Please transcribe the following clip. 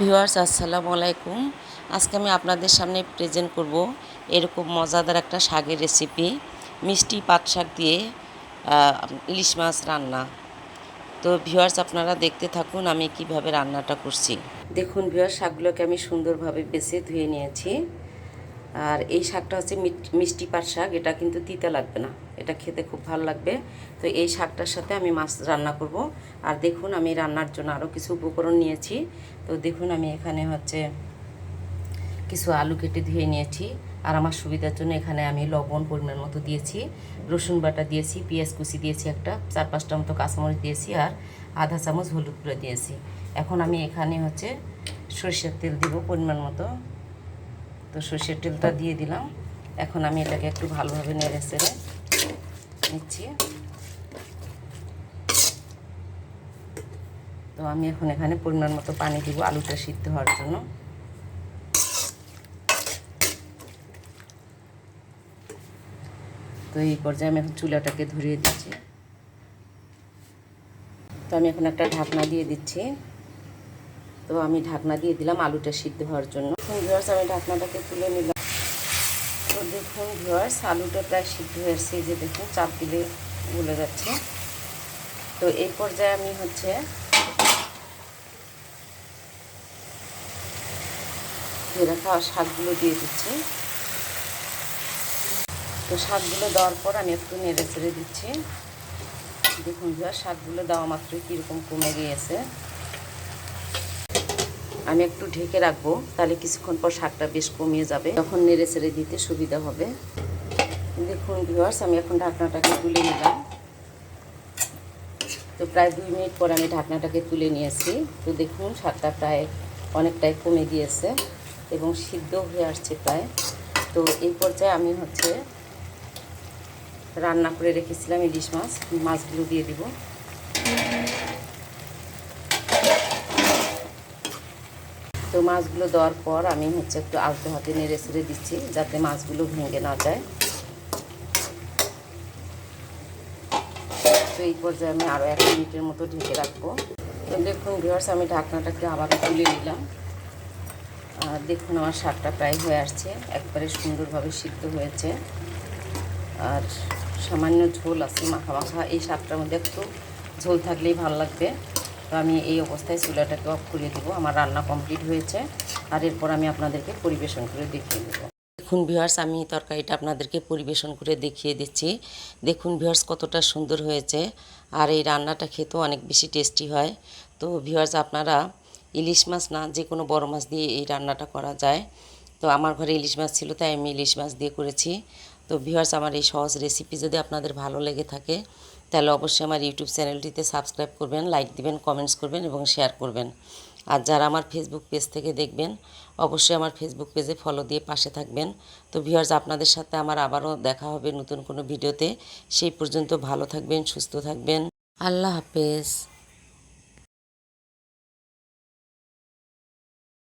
Viewers, আসসালামু আলাইকুম। আজকে আমি আপনাদের সামনে প্রেজেন্ট করব এরকম মজাদার একটা শাকের রেসিপি মিষ্টি পাট শাক দিয়ে ইলিশ মাছ রান্না। তো ভিউয়ার্স, আপনারা দেখতে থাকুন আমি কীভাবে রান্নাটা করছি। দেখুন ভিউয়ার্স, শাকগুলোকে আমি সুন্দরভাবে বেছে ধুয়ে নিয়েছি। আর এই শাকটা হচ্ছে মিষ্টি পাট শাক, এটা কিন্তু তিতা লাগবে না। এটা খেতে খুব ভালো লাগবে। তো এই শাকটার সাথে আমি মাছ রান্না করব। আর দেখুন, আমি রান্নার জন্য আরও কিছু উপকরণ নিয়েছি। তো দেখুন, আমি এখানে হচ্ছে কিছু আলু কেটে ধুয়ে নিয়েছি। আর আমার সুবিধার জন্য এখানে আমি লবণ পরিমাণ মতো দিয়েছি। রসুন বাটা দিয়েছি, পেঁয়াজ কুচি দিয়েছি একটা, চার পাঁচটা মতো কাঁচামরিচ দিয়েছি আর আধা চামচ হলুদ গুঁড়ো দিয়েছি। এখন আমি এখানে হচ্ছে সরষের তেল দিব পরিমাণ মতো। তো সর্ষের তেলটা দিয়ে দিলাম। এখন আমি এটাকে একটু ভালোভাবে নেড়ে চেড়ে নিচ্ছি। তো আমি এখন এখানে পরিমাণ মতো পানি দিব আলুটা সিদ্ধ হওয়ার জন্য। তো এই পর্যায়ে আমি এখন চুলাটাকে ধরিয়ে দিচ্ছি। তো আমি এখন একটা ঢাকনা দিয়ে দিচ্ছি। তো আমি ঢাকনা দিয়ে দিলাম আলুটা সিদ্ধ হওয়ার জন্য। ভিউয়ার্স আমি ঢাকনাটাকে তুলে নিলাম। তো দেখুন ভিউয়ার্স আলুটা প্রায় সিদ্ধ হয়েছে যে দেখুন, চাপ দিলে গলে যাচ্ছে। তো এই পর্যায়ে আমি হচ্ছে ধুয়ে রাখা শাকগুলো দিয়ে দিচ্ছি। তো শাকগুলো দেওয়ার পর আমি একটু নেড়ে চেড়ে দিচ্ছি। দেখুন শাকগুলো দেওয়া মাত্রই কীরকম কমে গিয়েছে। আমি একটু ঢেকে রাখব, তাহলে কিছুক্ষণ পর শাকটা বেশ কমিয়ে যাবে। তখন নেড়ে ছেড়ে দিতে সুবিধা হবে। দেখুন ভিউয়ার্স আমি এখন ঢাকনাটাকে তুলে নিলাম। তো প্রায় দুই মিনিট পর আমি ঢাকনাটাকে তুলে নিয়েছি। তো দেখুন শাকটা প্রায় অনেকটাই কমে গিয়েছে এবং সিদ্ধ হয়ে আসছে প্রায়। তো এই পর্যায়ে আমি হচ্ছে রান্না করে রেখেছিলাম ইলিশ মাছ। মাছগুলো দিয়ে দিব। তো মাছগুলো দেওয়ার পর আমি হচ্ছে একটু আলতো হাতে নেড়ে ছেড়ে দিচ্ছি যাতে মাছগুলো ভেঙে না যায়। তো এই পর্যায়ে আমি আরও এক মিনিটের মতো ঢেকে রাখব। তো দেখুন ভিউয়ার্স আমি ঢাকনাটাকে আবার তুলে নিলাম। আর দেখুন আমার শাকটা প্রায় হয়ে আসছে, একবারে সুন্দরভাবে সিদ্ধ হয়েছে। আর সামান্য ঝোল আছে, মাখা মাখা, এই শাকটার মধ্যে একটু ঝোল থাকলেই ভালো লাগবে। তো আমি এই অবস্থায় চুলাটাকে অফ করে দেবো। আমার রান্না কমপ্লিট হয়েছে আর এরপর আমি আপনাদেরকে পরিবেশন করে দেখিয়ে দেবো। দেখুন ভিউয়ার্স আমি তরকারিটা আপনাদেরকে পরিবেশন করে দেখিয়ে দিচ্ছি। দেখুন ভিউয়ার্স কতটা সুন্দর হয়েছে আর এই রান্নাটা খেতেও অনেক বেশি টেস্টি হয়। তো ভিউয়ার্স আপনারা ইলিশ মাছ না, যে কোনো বড় মাছ দিয়ে এই রান্নাটা করা যায়। তো আমার ঘরে ইলিশ মাছ ছিল, তাই আমি ইলিশ মাছ দিয়ে করেছি। তো ভিউয়ার্স আমার এই সহজ রেসিপি যদি আপনাদের ভালো লেগে থাকে তাহলে অবশ্যই আমার ইউটিউব চ্যানেলটিতে সাবস্ক্রাইব করবেন, লাইক দিবেন কমেন্টস করবেন এবং শেয়ার করবেন। আর যারা আমার ফেসবুক পেজ থেকে দেখবেন, অবশ্যই আমার ফেসবুক পেজে ফলো দিয়ে পাশে থাকবেন। তো ভিউয়ার্স আপনাদের সাথে আমার আবারও দেখা হবে নতুন কোনো ভিডিওতে সেই পর্যন্ত ভালো থাকবেন, সুস্থ থাকবেন। আল্লাহ হাফেজ।